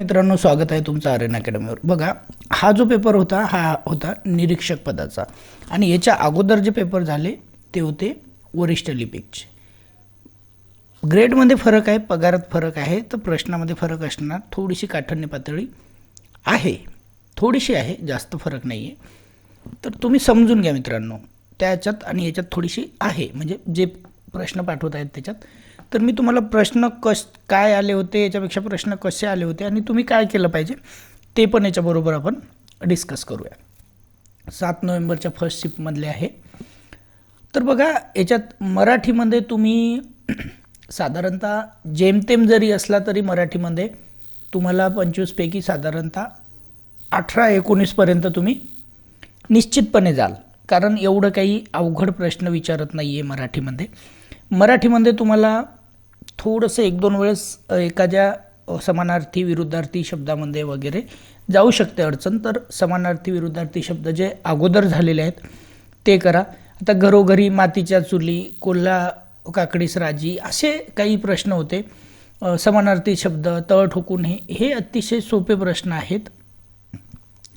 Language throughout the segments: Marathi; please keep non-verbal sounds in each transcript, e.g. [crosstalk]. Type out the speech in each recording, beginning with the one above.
मित्रांनो स्वागत आहे तुमचं आर्यन अकॅडमीवर. बघा हा जो पेपर होता हा होता निरीक्षक पदाचा. आणि याच्या अगोदर जे पेपर झाले ते होते वरिष्ठ लिपिकचे. ग्रेडमध्ये फरक आहे पगारात फरक आहे तर प्रश्नामध्ये फरक असणार. थोडीशी काठण्य पातळी आहे. थोडीशी आहे जास्त फरक नाही आहे तर तुम्ही समजून घ्या मित्रांनो त्याच्यात आणि याच्यात थोडीशी आहे. म्हणजे जे प्रश्न पाठवत आहेत त्याच्यात तर मी तुम्हाला प्रश्न कश काय आले होते याच्यापेक्षा प्रश्न कसे आले होते आणि तुम्ही काय केलं पाहिजे ते पण याच्याबरोबर आपण डिस्कस करूया. सात नोव्हेंबरच्या फर्स्ट शिफ्टमधले आहे. तर बघा याच्यात मराठीमध्ये तुम्ही [clears throat] साधारणतः जेमतेम जरी असला तरी मराठीमध्ये तुम्हाला पंचवीसपैकी साधारणतः अठरा एकोणीसपर्यंत तुम्ही निश्चितपणे जाल. कारण एवढं काही अवघड प्रश्न विचारत नाही आहे मराठीमध्ये. मराठीमध्ये तुम्हाला थोडंसं एक दोन वेळेस एखाद्या समानार्थी विरुद्धार्थी शब्दामध्ये वगैरे जाऊ शकते अडचण. तर समानार्थी विरुद्धार्थी शब्द जे अगोदर झालेले आहेत ते करा. आता घरोघरी मातीच्या चुली कोल्हा काकडीस राजी असे काही प्रश्न होते. समानार्थी शब्द तळ ठोकून हे हे अतिशय सोपे प्रश्न आहेत.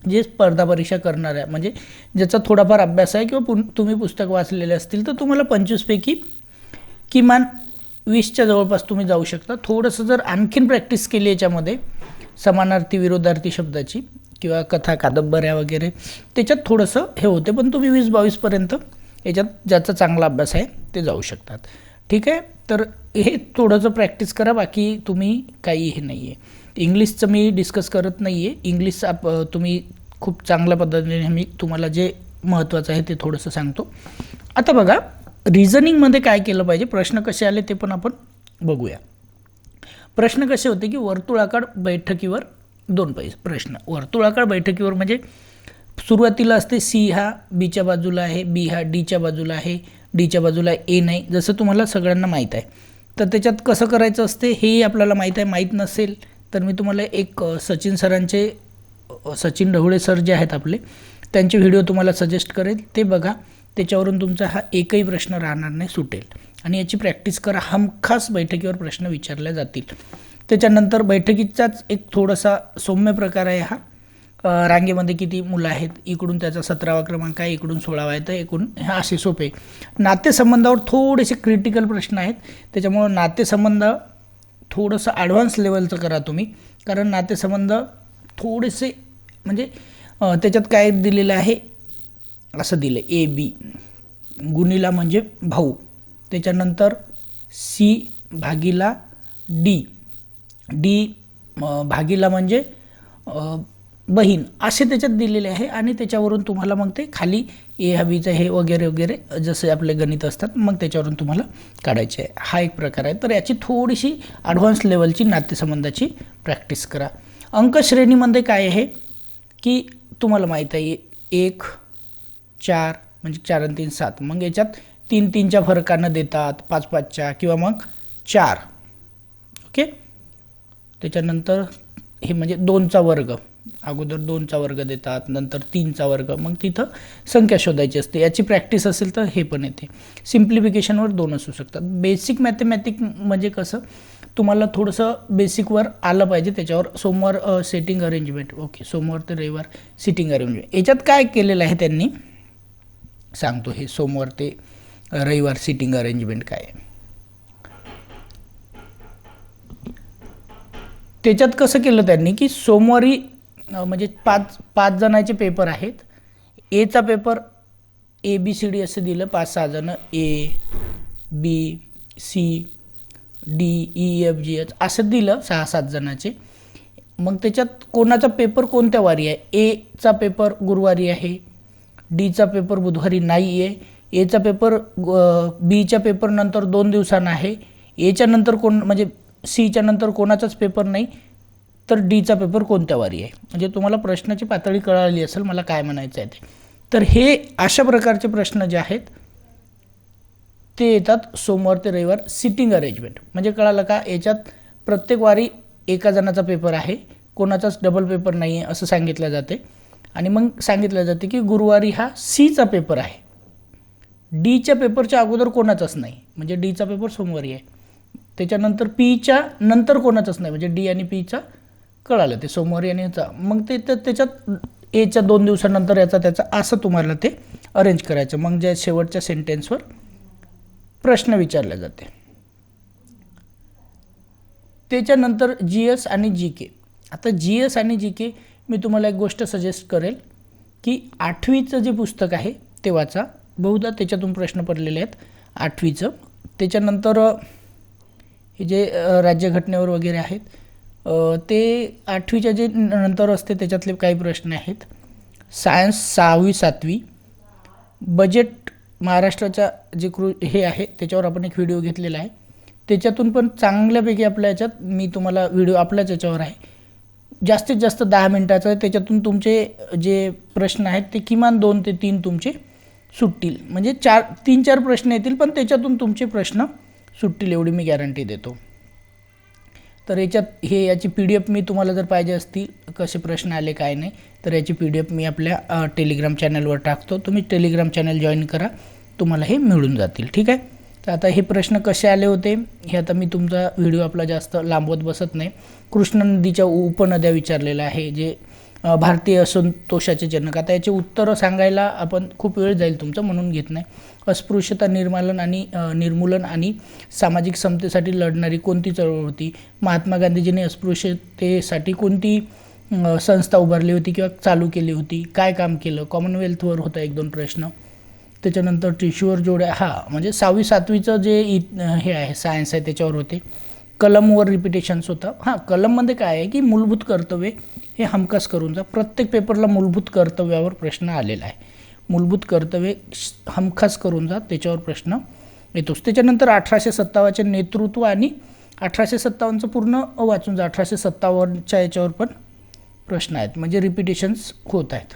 जे स्पर्धा परीक्षा करणार आहे म्हणजे ज्याचा थोडाफार अभ्यास आहे किंवा पु तुम्ही पुस्तक वाचलेले असतील तर तुम्हाला पंचवीसपैकी किमान वीसच्या जवळपास तुम्ही जाऊ शकता. थोडंसं जर आणखीन प्रॅक्टिस केली याच्यामध्ये समानार्थी विरोधार्थी शब्दाची किंवा कथा कादंबऱ्या वगैरे त्याच्यात थोडंसं हे होते. पण तुम्ही वीस बावीसपर्यंत याच्यात ज्याचा चांगला अभ्यास आहे ते जाऊ शकतात. ठीक आहे? तर हे थोडंसं प्रॅक्टिस करा बाकी तुम्ही काही हे नाही आहे इंग्लिशचं मी डिस्कस करत नाही आहे इंग्लिश आप तुम्ही खूप चांगल्या पद्धतीने मी तुम्हाला जे महत्त्वाचं आहे ते थोडंसं सांगतो. आता बघा रिझनिंगमध्ये काय केलं पाहिजे? प्रश्न कसे आले ते पण आपण बघूया. प्रश्न कसे होते की वर्तुळाकार बैठकीवर दोन पैसे प्रश्न. वर्तुळाकार बैठकीवर म्हणजे सुरुवातीला असते सी हा बीच्या बाजूला आहे बी हा डीच्या बाजूला आहे डीच्या बाजूला ए नाही जसं तुम्हाला सगळ्यांना माहीत आहे. तर त्याच्यात कसं करायचं असते हेही आपल्याला माहीत आहे माहीत नसेल तर मी तुम्हाला एक सचिन सरांचे सचिन ढवळे सर जे आहेत आपले त्यांचे व्हिडिओ तुम्हाला सजेस्ट करेल. ते बघा. त्याच्यावरून तुमचा हा एकही प्रश्न राहणार नाही सुटेल. आणि याची प्रॅक्टिस करा. हमखास बैठकीवर प्रश्न विचारले जातील. त्याच्यानंतर बैठकीचाच एक थोडासा सौम्य प्रकार आहे हा. रांगेमध्ये किती मुलं आहेत इकडून त्याचा सतरावा क्रमांक आहे इकडून सोळावा आहे तर एकूण हे असे सोपे नातेसंबंधावर थोडेसे क्रिटिकल प्रश्न आहेत. त्याच्यामुळं नातेसंबंध थोडंसं ॲडव्हान्स लेवलचं करा तुम्ही. कारण नातेसंबंध थोडेसे म्हणजे त्याच्यात काय दिलेलं आहे? असं दिलं ए बी. गुणीला म्हणजे भाऊ. त्याच्यानंतर सी भागीला डी. डी भागीला म्हणजे बहीण. असे त्याच्यात दिलेले आहे आणि त्याच्यावरून तुम्हाला मग ते खाली ए हवीचं हे वगैरे वगैरे जसे आपले गणित असतात मग त्याच्यावरून तुम्हाला काढायचे आहे. हा एक प्रकार आहे. तर याची थोडीशी ॲडव्हान्स लेवलची नातेसंबंधाची प्रॅक्टिस करा. अंकश्रेणीमध्ये काय आहे? की तुम्हाला माहीत आहे एक चार म्हणजे चार आणि तीन सात. मग याच्यात तीन तीनच्या फरकानं देतात पाच पाचच्या किंवा मग चार. ओके? त्याच्यानंतर हे म्हणजे दोनचा वर्ग. अगोदर दोनचा वर्ग देतात नंतर तीनचा वर्ग. मग तिथं संख्या शोधायची असते. याची प्रॅक्टिस असेल तर हे पण येते. सिम्प्लिफिकेशनवर दोन असू शकतात. बेसिक मॅथमॅटिक म्हणजे कसं? तुम्हाला थोडंसं बेसिकवर आलं पाहिजे त्याच्यावर सोमवार सेटिंग अरेंजमेंट ओके सोमवार ते रविवार सिटिंग अरेंजमेंट याच्यात काय केलेलं आहे त्यांनी? सांगतो हे. सोमवार ते रविवार सिटिंग अरेंजमेंट काय आहे. त्याच्यात कसं केलं त्यांनी की सोमवारी म्हणजे पाच पाच जणांचे पेपर आहेत. एचा paper A B C D असं दिलं. पाच सहा जणं A B C D E F G H असं दिलं. सहा सात जणांचे. मग त्याच्यात कोणाचा पेपर कोणत्या वारी आहे? एचा पेपर गुरुवारी आहे. डीचा पेपर बुधवारी नाही आहे एचा पेपर बीच्या पेपरनंतर दोन दिवसांना आहे. एच्या नंतर कोण म्हणजे सीच्या नंतर कोणाचाच पेपर नाही तर डीचा पेपर कोणत्या वारी आहे? म्हणजे तुम्हाला प्रश्नाची पातळी कळाली असेल मला काय म्हणायचं आहे ते. तर हे अशा प्रकारचे प्रश्न जे आहेत ते येतात सोमवार ते रविवार सिटिंग अरेंजमेंट. म्हणजे कळालं का याच्यात प्रत्येक वारी एका जणाचा पेपर आहे कोणाचाच डबल पेपर नाही आहे असं सांगितलं जाते. आणि मग सांगितलं जाते की गुरुवारी हा सीचा पेपर आहे. डीच्या पेपरच्या अगोदर कोणाचाच नाही. म्हणजे डीचा पेपर सोमवारी आहे. त्याच्यानंतर पीच्या नंतर कोणाचाच नाही. म्हणजे डी आणि पीचा कळालं. ते सोमवारी आणि याचा. मग ते तर त्याच्यात एच्या दोन दिवसानंतर याचा त्याचा असं तुम्हाला ते अरेंज करायचं. मग ज्या शेवटच्या सेंटेन्सवर प्रश्न विचारले जाते. त्याच्यानंतर जी एस आणि जी के आता जी एस आणि जी के मी तुम्हाला एक गोष्ट सजेस्ट करेल की आठवीचं जे पुस्तक आहे ते वाचा. बहुधा त्याच्यातून प्रश्न पडलेले आहेत. आठवीचं. त्याच्यानंतर हे जे राज्यघटनेवर वगैरे आहेत ते आठवीच्या जे नंतर असते त्याच्यातले काही प्रश्न आहेत. सायन्स सहावी सातवी. बजेट महाराष्ट्राच्या जे कृ हे आहे त्याच्यावर आपण एक व्हिडिओ घेतलेला आहे. त्याच्यातून पण चांगल्यापैकी आपल्या याच्यात मी तुम्हाला व्हिडिओ आपल्याच याच्यावर आहे. जास्तीत जास्त दहा मिनटाचं त्याच्यातून तुमचे जे प्रश्न आहेत ते किमान दोन ते तीन तुमचे सुटतील. म्हणजे चार तीन चार प्रश्न येतील पण त्याच्यातून तुमचे प्रश्न सुटतील एवढी मी गॅरंटी देतो. तर याच्यात हे याची पी डी एफ मी तुम्हाला जर पाहिजे असतील कसे प्रश्न आले काय नाही तर याची पी डी एफ मी आपल्या टेलिग्राम चॅनलवर टाकतो. तुम्ही टेलिग्राम चॅनल जॉईन करा. तुम्हाला हे मिळून जातील. ठीक आहे? तर आता हे प्रश्न कसे आले होते हे आता मी तुमचा व्हिडिओ आपला जास्त लांबवत बसत नाही. कृष्णा नदीच्या उपनद्या विचारलेल्या आहे जे भारतीय असंतोषाचे जनक. आता याचे उत्तरं सांगायला आपण खूप वेळ जाईल तुमचं म्हणून घेत नाही. अस्पृश्यता निर्मालन आणि निर्मूलन आणि सामाजिक समतेसाठी लढणारी कोणती चळवळ होती? महात्मा गांधीजींनी अस्पृश्यतेसाठी कोणती संस्था उभारली होती किंवा चालू केली होती? काय काम केलं? कॉमनवेल्थवर होता एक दोन प्रश्न. त्याच्यानंतर टिश्यूवर जोड्या हा म्हणजे सहावी सातवीचं जे इ हे आहे सायन्स आहे त्याच्यावर होते. कलमवर रिपिटेशन्स होतं. हां कलममध्ये काय आहे की मूलभूत कर्तव्य हे हमखास करून जा. प्रत्येक पेपरला मूलभूत कर्तव्यावर प्रश्न आलेला आहे. मूलभूत कर्तव्य हमखास करून जा त्याच्यावर प्रश्न येतोच. त्याच्यानंतर अठराशे सत्तावनचे नेतृत्व आणि अठराशे सत्तावन्नचं पूर्ण वाचून जा. अठराशे सत्तावन्नच्या याच्यावर पण प्रश्न आहेत. म्हणजे रिपिटेशन्स होत आहेत.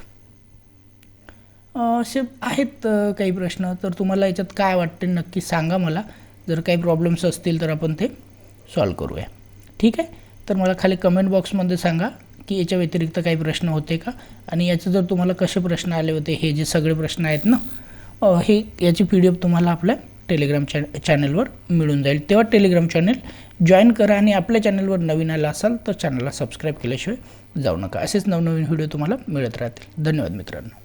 असे आहेत काही प्रश्न. तर तुम्हाला याच्यात काय वाटते नक्की सांगा मला. जर काही प्रॉब्लेम्स असतील तर आपण ते सॉल्व करूया. ठीक आहे? तर मला खाली कमेंट बॉक्समध्ये सांगा की याच्या व्यतिरिक्त काही प्रश्न होते का? आणि याचं जर तुम्हाला कसे प्रश्न आले होते हे जे सगळे प्रश्न आहेत ना हे याची पी डी एफ तुम्हाला आपल्या टेलिग्राम चॅ चॅनलवर मिळून जाईल. तेव्हा टेलिग्राम चॅनल जॉईन करा आणि आपल्या चॅनलवर नवीन आला असाल तर चॅनलला सबस्क्राईब केल्याशिवाय जाऊ नका. असेच नवनवीन व्हिडिओ तुम्हाला मिळत राहतील. धन्यवाद मित्रांनो.